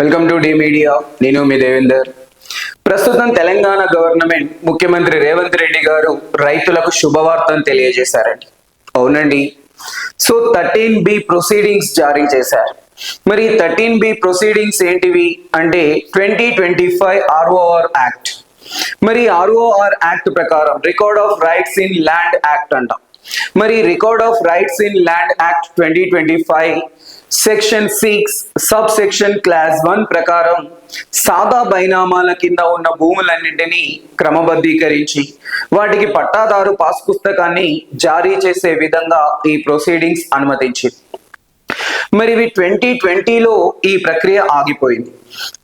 Welcome to D media నేను మీ దేవేందర్. ప్రస్తుతం Telangana government ముఖ్యమంత్రి రేవంత్ రెడ్డి గారు రైతులకు శుభవార్తను తెలియజేశారండి. అవునండి. సో థర్టీన్ బి ప్రొసీడింగ్స్ జారీ చేశారు. మరి థర్టీన్ బి ప్రొసీడింగ్స్ ఏంటివి అంటే twenty twenty five ROR act. మరి ఆర్ఓఆర్ యాక్ట్ ప్రకారం record of rights in land act అంటాం. మరి record of rights in land act twenty twenty five section six sub section clause one ప్రకారం సాదా బైనామాల కింద ఉన్న భూములన్నింటినీ క్రమబద్ధీకరించి వాటికి పట్టాదారు పాస్ పుస్తకాన్ని జారీ చేసే విధంగా ఈ ప్రొసీడింగ్స్ అనుమతించింది. మరి ఇవి ట్వంటీ ట్వంటీలో ఈ ప్రక్రియ ఆగిపోయింది.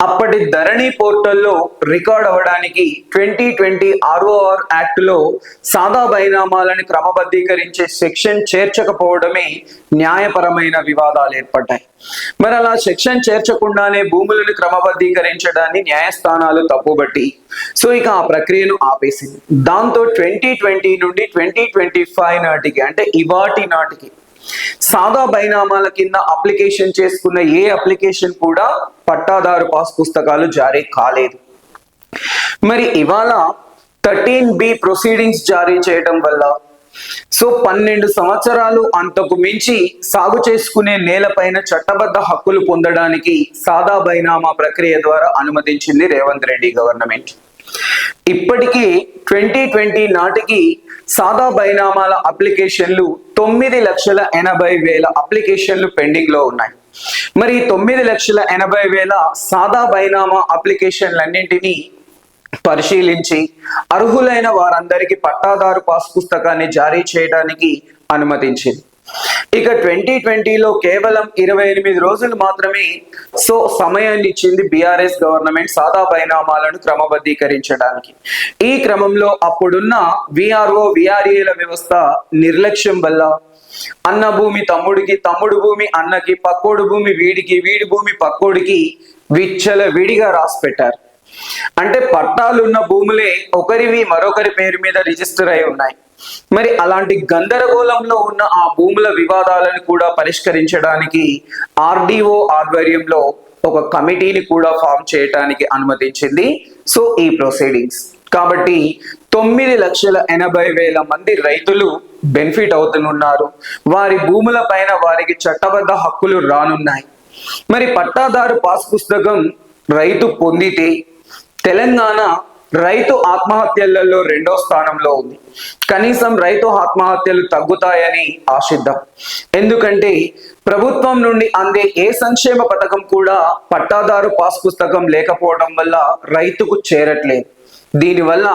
అప్పటి ధరణి పోర్టల్లో రికార్డ్ అవ్వడానికి ట్వంటీ ట్వంటీ ఆర్ఓఆర్ యాక్ట్లో సాదా బైనామాలను క్రమబద్ధీకరించే సెక్షన్ చేర్చకపోవడమే న్యాయపరమైన వివాదాలు ఏర్పడ్డాయి. మరి అలా సెక్షన్ చేర్చకుండానే భూములను క్రమబద్ధీకరించడాన్ని న్యాయస్థానాలు తప్పుబట్టి సో ఇక ఆ ప్రక్రియను ఆపేసింది. దాంతో ట్వంటీ ట్వంటీ నుండి ట్వంటీ ట్వంటీ ఫైవ్ నాటికి అంటే ఇవాటి నాటికి సాదా బైనామాల కింద అప్లికేషన్ చేసుకున్న ఏ అప్లికేషన్ కూడా పట్టాదారు పాస్ పుస్తకాలు జారీ కాలేదు. మరి ఇవాళ థర్టీన్ బి ప్రొసీడింగ్స్ జారీ చేయడం వల్ల సో పన్నెండు సంవత్సరాలు అంతకు మించి సాగు చేసుకునే నేలపైన చట్టబద్ధ హక్కులు పొందడానికి సాదా బైనామా ప్రక్రియ ద్వారా అనుమతించింది రేవంత్ రెడ్డి గవర్నమెంట్. ఇప్పటికీ ట్వంటీ ట్వంటీ నాటికి సాదా బైనామాల అప్లికేషన్లు తొమ్మిది లక్షల ఎనభై వేల అప్లికేషన్లు పెండింగ్లో ఉన్నాయి. మరి తొమ్మిది లక్షల ఎనభై వేల సాదా బైనామా అప్లికేషన్లన్నింటినీ పరిశీలించి అర్హులైన వారందరికీ పట్టాదారు పాస్ పుస్తకాన్ని జారీ చేయడానికి అనుమతించింది. ఇక ట్వంటీ ట్వంటీలో కేవలం ఇరవై ఎనిమిది రోజులు మాత్రమే సో సమయాన్ని ఇచ్చింది బీఆర్ఎస్ గవర్నమెంట్ సాదా పరిణామాలను క్రమబద్ధీకరించడానికి. ఈ క్రమంలో అప్పుడున్న విఆర్ఓ విఆర్ఏల వ్యవస్థ నిర్లక్ష్యం వల్ల అన్న భూమి తమ్ముడికి తమ్ముడు భూమి అన్నకి పక్కోడు భూమి వీడికి వీడి భూమి పక్కోడికి విచ్చల విడిగా రాసి పెట్టారు. అంటే పట్టాలున్న భూములే ఒకరివి మరొకరి పేరు మీద రిజిస్టర్ అయి ఉన్నాయి. మరి అలాంటి గందరగోళంలో ఉన్న ఆ భూముల వివాదాలను కూడా పరిష్కరించడానికి ఆర్డీఓ ఆధ్వర్యంలో ఒక కమిటీని కూడా ఫామ్ చేయడానికి అనుమతించింది. సో ఈ ప్రొసీడింగ్స్. కాబట్టి తొమ్మిది లక్షల ఎనభై వేల మంది రైతులు బెనిఫిట్ అవుతున్నారు. వారి భూముల పైన వారికి చట్టబద్ధ హక్కులు రానున్నాయి. మరి పట్టాదారు పాస్ పుస్తకం రైతు పొందితే తెలంగాణ రైతు ఆత్మహత్యలలో రెండో స్థానంలో ఉంది. కనీసం రైతు ఆత్మహత్యలు తగ్గుతాయని ఆశిద్దాం. ఎందుకంటే ప్రభుత్వం నుండి అందే ఏ సంక్షేమ పథకం కూడా పట్టాదారు పాస్ పుస్తకం లేకపోవడం వల్ల రైతుకు చేరట్లేదు. దీనివల్ల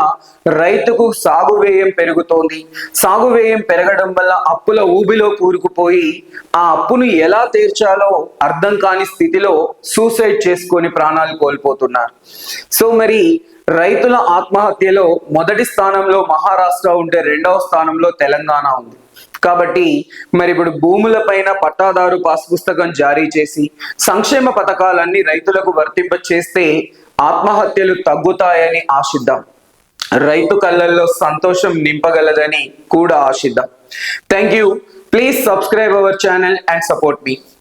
రైతుకు సాగు వ్యయం పెరుగుతోంది. సాగు వ్యయం పెరగడం వల్ల అప్పుల ఊబిలో కూరుకుపోయి ఆ అప్పును ఎలా తీర్చాలో అర్థం కాని స్థితిలో సూసైడ్ చేసుకొని ప్రాణాలు కోల్పోతున్నారు. సో మరి రైతుల ఆత్మహత్యలో మొదటి స్థానంలో మహారాష్ట్ర ఉంటే రెండవ స్థానంలో తెలంగాణ ఉంది. కాబట్టి మరి ఇప్పుడు భూముల పైన పట్టాదారు పాస్ పుస్తకం జారీ చేసి సంక్షేమ పథకాలన్నీ రైతులకు వర్తింప చేస్తే ఆత్మహత్యలు తగ్గుతాయని ఆశిద్దాం. రైతు కళ్ళల్లో సంతోషం నింపగలదని కూడా ఆశిద్దాం. Thank you please subscribe our channel and support me